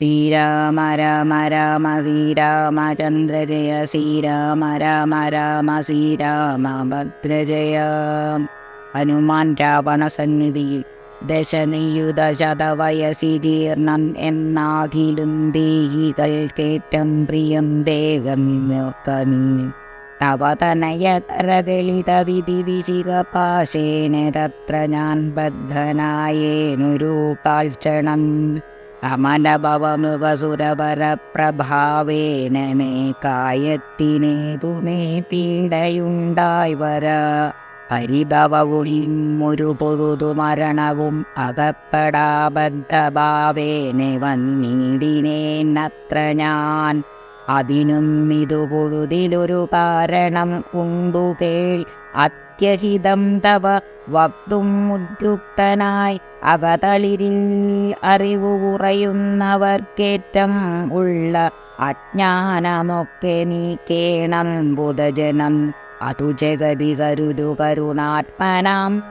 ശ്രീരാമ രാമ രാമ ശ്രീരാമചന്ദ്ര ജയ ശ്രീരാമ രാമ രാമ ശ്രീരാമ ഭദ്രജയ ഹനുമാൻ രാവണ സന്നിധിയിൽ ദശനിയുത ശതവയസി ജീർണം എന്നാകിലും ദേഹികൾക്കേറ്റം പ്രിയം ദേഹം തവ തനയതരകളിത വിധി വിശിക പാശേന തത്ര ഞാൻ ബദ്ധനായേനൊരു കാൽക്ഷണം അമലഭവമൃഗസുരപരപ്രഭാവേന മേ കായത്തിനെ തുമേ പീഡയുണ്ടായി വര. പരിഭവവും ഒരു പൊറുതു മരണവും അകപ്പെടാബദ്ധഭാവേന വന്നിടിനേന്നത്ര ഞാൻ. അതിനും ഇതു പൊഴുതിലൊരു കാരണം ഉണ്ടു കേൾ അത്യഹിതം തവ വക്തും ഉദ്യുക്തനായി അകതളിരിൽ അറിവു കുറയുന്നവർക്കേറ്റം ഉള്ള അജ്ഞാനമൊക്കെ നീക്കേണം ബുധജനം അതു ജഗതി കരുതു കരുണാത്മനാം.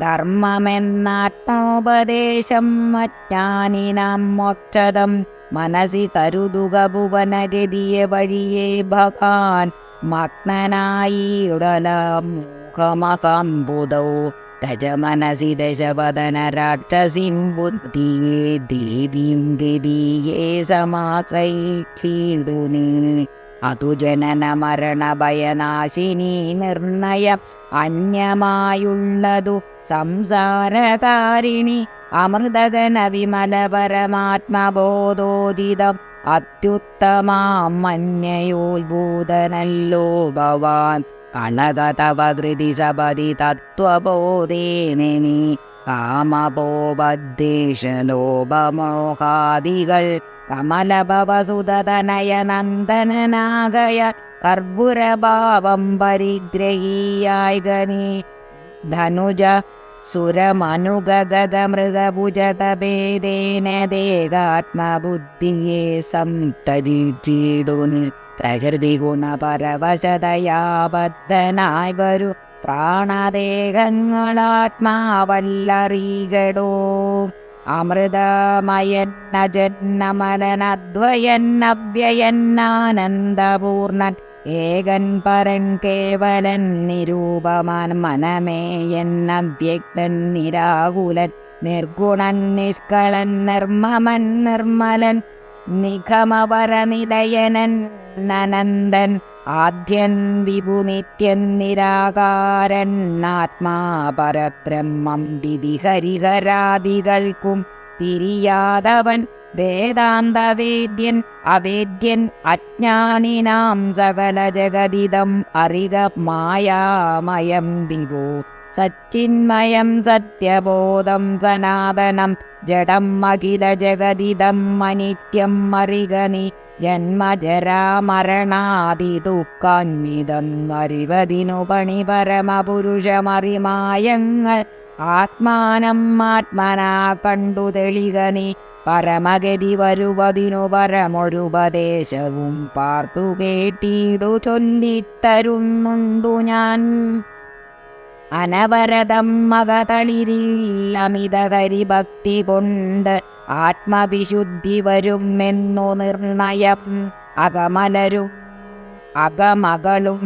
ധർമ്മമെന്നാത്മോപദേശം അജ്ഞാനിനാം മോക്ഷതം മനസി കരുതുക ഭുവനരതിയ വഴിയേ ഭഗാൻ മഗ്നനായി ഉടലമുഖമകംബുദൗ തജ മനസി ദശവദന രാക്ഷസിം ബുദ്ധിയെ ദേവീം ഗതിയെ സമാശ്രയിച്ചിടുനി അതു ജനന മരണ ഭയനാശിനി നിർണയം അന്യമായുള്ളതു സംസാരകാരിണി അമൃതഗന വിമല പരമാത്മബോധോദിതം അത്യുത്തമാം മന്യയോത്ഭൂതനല്ലോ ഭവാൻ ृदिनि कामबोदेशलोपमोहादि कमलभव सुदनयनन्दननागय कर्बुरभां परिग्रहीयनि धनुज സുരമനുഗതമൃഗഭുജതഭേദേന ദേഹാത്മബുദ്ധിയെ സംതരിച്ചിടുന്നു പ്രകൃതി ഗുണപരവശതയാബദ്ധനായി വരൂ പ്രാണദേഹങ്ങളാത്മാവല്ലറികടോ അമൃതമയന്നജന്മനദ്വയന്നവ്യയന്നാനന്ദപൂർണൻ ഏകൻ പരൻ കേവലൻ നിരൂപമാൻ മനമേ എന്നവ്യക്തൻ നിരാകുലൻ നിർഗുണൻ നിഷ്കളൻ നിർമ്മമൻ നിർമ്മലൻ നിഖമപരനിലയനൻ നനന്ദൻ ആദ്യൻ വിപുനിത്യൻ നിരാകാരൻ ആത്മാ പരബ്രഹ്മം വിധി ഹരിഹരാദികൾക്കും തിരിയാതവൻ വേദാന്തവേദ്യൻ അവേദ്യൻ അജ്ഞാനിനാം സകല ജഗതിദം അറിക മായാമയം വിഭോ. സച്ചിന്മയം സത്യബോധം സനാതനം ജഡം അഖില ജഗതിദം അനിത്യം അറികനി ജന്മജരാമരണാദി ദുഃഖാന്വിതം അറിവതിനു പണി പരമപുരുഷമറിമായങ്ങൾ ആത്മാനം ആത്മനാ കണ്ടു തെളികനി പരമഗതി വരുവതിനു പരമൊരുപദേശവും പാർത്തു കേട്ടീതു ചൊല്ലിത്തരുന്നുണ്ടു ഞാൻ. അനവരതം മകതളിരിൽ അമിത കരിഭക്തി കൊണ്ട് ആത്മവിശുദ്ധി വരുമെന്നു നിർണയം അകമലരും അകമകളും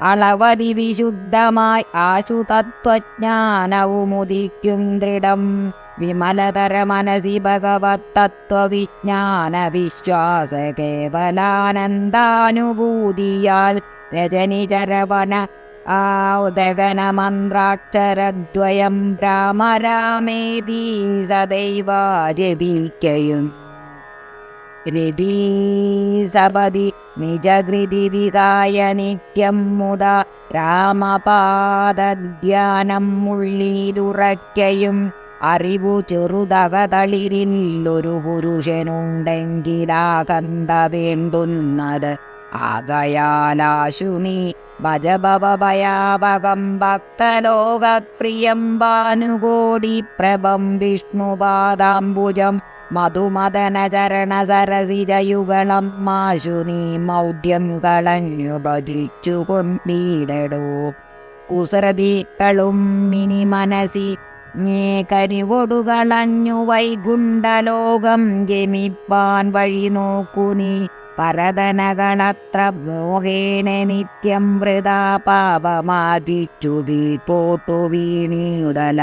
അളവതി വിശുദ്ധമായി ആശുതത്വജ്ഞാനവും ഉദിക്കും ദൃഢം. വിമലതര മനസി ഭഗവത് തത്വവിജ്ഞാന വിശ്വാസ കേവലാനന്ദാനുഭൂതിയാൽ രജനിചരവന ആദഗന മന്ത്രാക്ഷരദ്വയം രാമ രാമേതി സദൈവ ജപിക്കയും ഹൃദി സപതി നിജകൃതി വികായ നിത്യം മുത രാമപാദധ്യാനം ഉള്ളിലുറയ്ക്കയും. അറിവു ചെറുതകതളിരില്ലൊരു പുരുഷനുണ്ടെങ്കിലാകന്തവേന്തുന്നത് ആകയാലാശുനി ഭജഭവയാവകം ഭക്തലോകപ്രിയം ഭാനുകോടി പ്രഭം വിഷ്ണുപാദാംബുജം മധുമദനചരണ സരസി ജയുഗളം മാശുനി മൗഢ്യം കളഞ്ഞു ഭജിച്ചു കൊണ്ടീടടോ കുസൃതികളും മിനി മനസി ഞേ കരിവൊടുകളഞ്ഞു വൈകുണ്ഠലോകം ഗമിപ്പാൻ വഴി നോക്കു നീ. പരതനകളത്ര മോഹേന നിത്യം വൃതാ പാപമാതിച്ചു പോട്ടു വീണീടല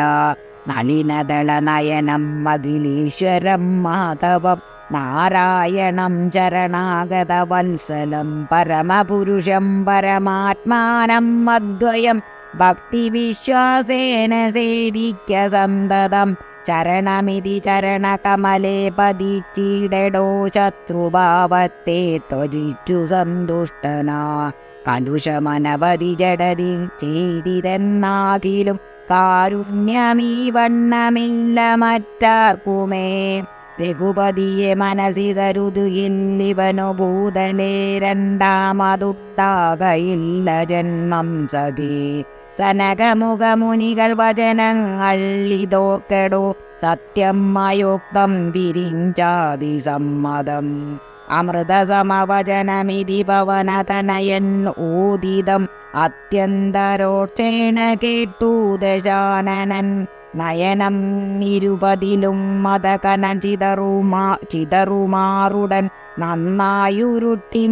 നളിനദള നയനം മതിലീശ്വരം മാധവം. നാരായണം ചരണാഗത വത്സലം പരമപുരുഷം പരമാത്മാനം അദ്വയം. ഭക്തിവിശ്വാസേന സേവിക്ക സന്തതം. ചരണമിതി ചരണകമലേ പതിച്ചിടടോ ശത്രുഭാവത്തെ ത്വജിച്ചു സന്തുഷ്ടനാ. കലുഷമനവധി ജഡതി ചെയ്തിതെന്നാകിലും കാരുണ്യമീ വണ്ണമില്ല മറ്റാർക്കുമേ. രഘുപതിയെ മനസ്സിതരുതുകില്ലിവനു ഭൂതലേ രണ്ടാമതുത്താകയില്ല ജന്മം സഖി. സനകമുഖമുനികൾ വചനങ്ങൾ ഇതോർക്കടോ സത്യം മയോക്തം വിരിഞ്ചാതി സമ്മതം. അമൃതസമവചനമിതി പവനതനയൻ ഊതിതം. അത്യന്തരോക്ഷേണ കേട്ടു ദശാനനൻ നയനം ഇരുപതിലും മതകനം ചിതറുമാ ചിതറുമാറുടൻ നന്നായുരുട്ടി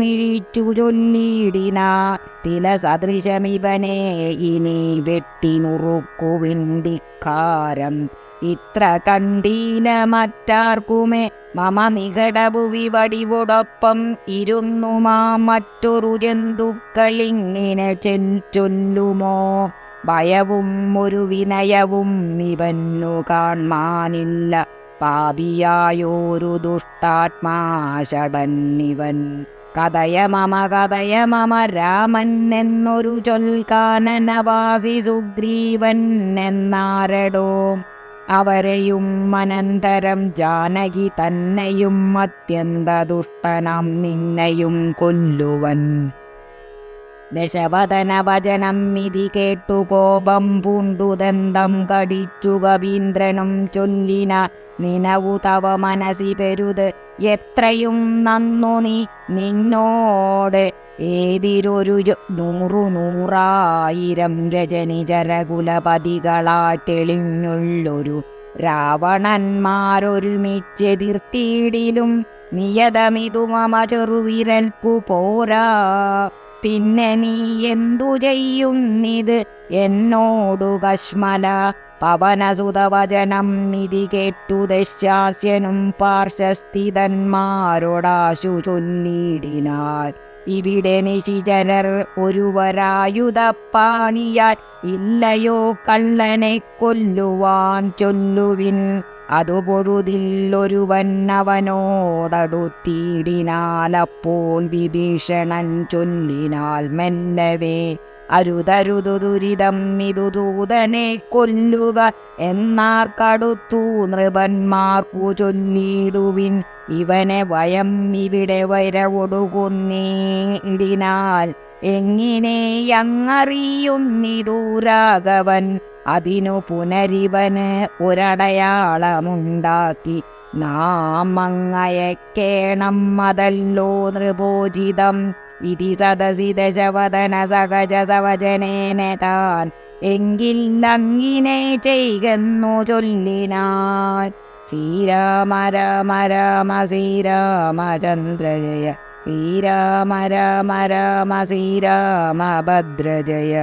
ചൊല്ലിയിടിന. തില സദൃശമിവനെ ഇനി വെട്ടി നുറുക്കുവിന്തിക്കാരം ഇത്ര കണ്ടീന മറ്റാർക്കുമേ മമ നികടഭുവി വടിവോടൊപ്പം ഇരുന്നു മാ മറ്റൊരു ജന്തുക്കളിങ്ങനെ ചൊല്ലുമോ ഭയവും ഒരു വിനയവും നിവന്നു കാൺമാനില്ല. പാപിയായോരു ദുഷ്ടാത്മാശടന്നിവൻ കഥയ മമ കഥയ മമ രാമൻ എന്നൊരു ചൊൽക്കാനനവാസി സുഗ്രീവൻ എന്നാരടോ. അവരെയും അനന്തരം ജാനകി തന്നെയും അത്യന്ത ദുഷ്ടനാം നിന്നെയും കൊല്ലുവൻ. ദശവദന വചനം ഇതി കേട്ടു കോപം പൂണ്ടു ദന്തം കടിച്ചു കവീന്ദ്രനും ചൊല്ലിന നിനവു തവ മനസി പെരുത് എത്രയും നന്നു നീ നിന്നോട്. ഏതിരൊരു നൂറു നൂറായിരം രജനി ജരകുലപതികളാ തെളിഞ്ഞുള്ളൊരു രാവണന്മാരൊരുമിച്ചെതിർത്തിയിടിലും നിയതമിതു ചെറുവിരൽക്കു പോരാ. പിന്നെ നീ എന്തു ചെയ്യുന്നിത്? എന്നോടു കശ്മല. പവനസുതവചനം ഇതി കേട്ടു ദശാസ്യനും പാർശ്വസ്ഥിതന്മാരോടാശു ചൊല്ലിടിനാർ ഇവിടെ നിശിചരർ ഒരുവരായുധപ്പാണിയാൽ ഇല്ലയോ കള്ളനെ കൊല്ലുവാൻ ചൊല്ലുവിൻ. അതു പൊഴുതില്ലൊരുവൻ അവനോടടുത്തിടിനാൽ അപ്പോൾ വിഭീഷണൻ ചൊല്ലിനാൽ മെന്നവേ അരുതരുതു ദുരിതം ഇതു ദൂതനെ കൊല്ലുക എന്നാർക്കടുത്തു നൃപന്മാർക്കു ചൊല്ലിടുവിൻ ഇവനെ വയം ഇവിടെ വരവൊടുകുന്നേടിനാൽ എങ്ങനെ അങ്ങറിയുന്നിതു രാഘവൻ അതിനു പുനരിവന് ഒരടയാളമുണ്ടാക്കി. നാം അങ്ങയക്കേണം മതല്ലോ നൃപോചിതം. ഇതി സദസി ദശവദന സഹജ സവചനേന താൻ എങ്കിൽ അങ്ങിനെ ചെയ്യുന്നു ചൊല്ലിനാൻ. ശ്രീരാമ രാമ രാമ ശ്രീരാമചന്ദ്ര ജയ ശ്രീരാമ രാമ രാമ ശ്രീരാമ ഭദ്രജയ.